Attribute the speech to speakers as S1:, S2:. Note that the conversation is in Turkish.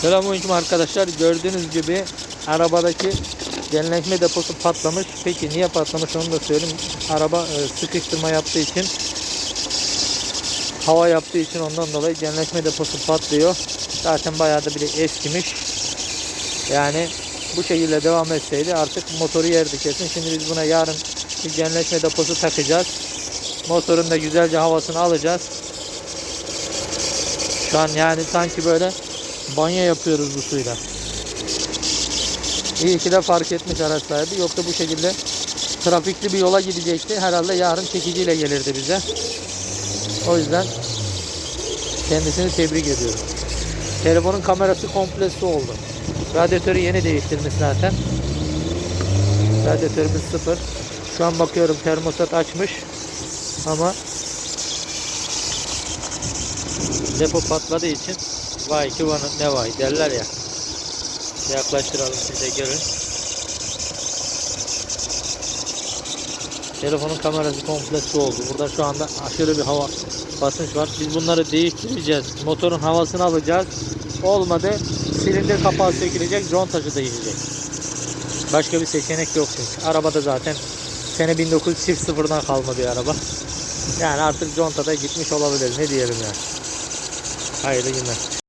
S1: Selamünaleyküm arkadaşlar. Gördüğünüz gibi arabadaki genleşme deposu patlamış. Peki niye patlamış onu da söyleyeyim. Araba e, sıkıştırma yaptığı için hava yaptığı için ondan dolayı genleşme deposu patlıyor. Zaten bayağı da bile eskimiş. Yani bu şekilde devam etseydi artık motoru yerdi kesin. Şimdi biz buna yarın bir genleşme deposu takacağız. Motorun da güzelce havasını alacağız. Şu an yani sanki böyle banyo yapıyoruz bu suyla. İyi ki de fark etmiş araç sahibi. Yoksa bu şekilde trafikli bir yola gidecekti. Herhalde yarın çekiciyle gelirdi bize. O yüzden kendisini tebrik ediyorum. Telefonun kamerası komple su oldu. Radyatörü yeni değiştirmiş zaten. Radyatörümüz sıfır. Şu an bakıyorum termostat açmış. Ama depo patladığı için vay ki bana ne vay derler ya. Yaklaştıralım size görün. Telefonun kamerası komple oldu. Burada şu anda aşırı bir hava basınç var. Biz bunları değiştireceğiz. Motorun havasını alacağız. Olmadı silindir kapağı sökülecek. Contacı değişecek. Başka bir seçenek yok çünkü. Arabada zaten sene 1900 çift sıfırdan kalma bir araba. Yani artık contada gitmiş olabilir. Ne diyelim yani. Hayırlı günler.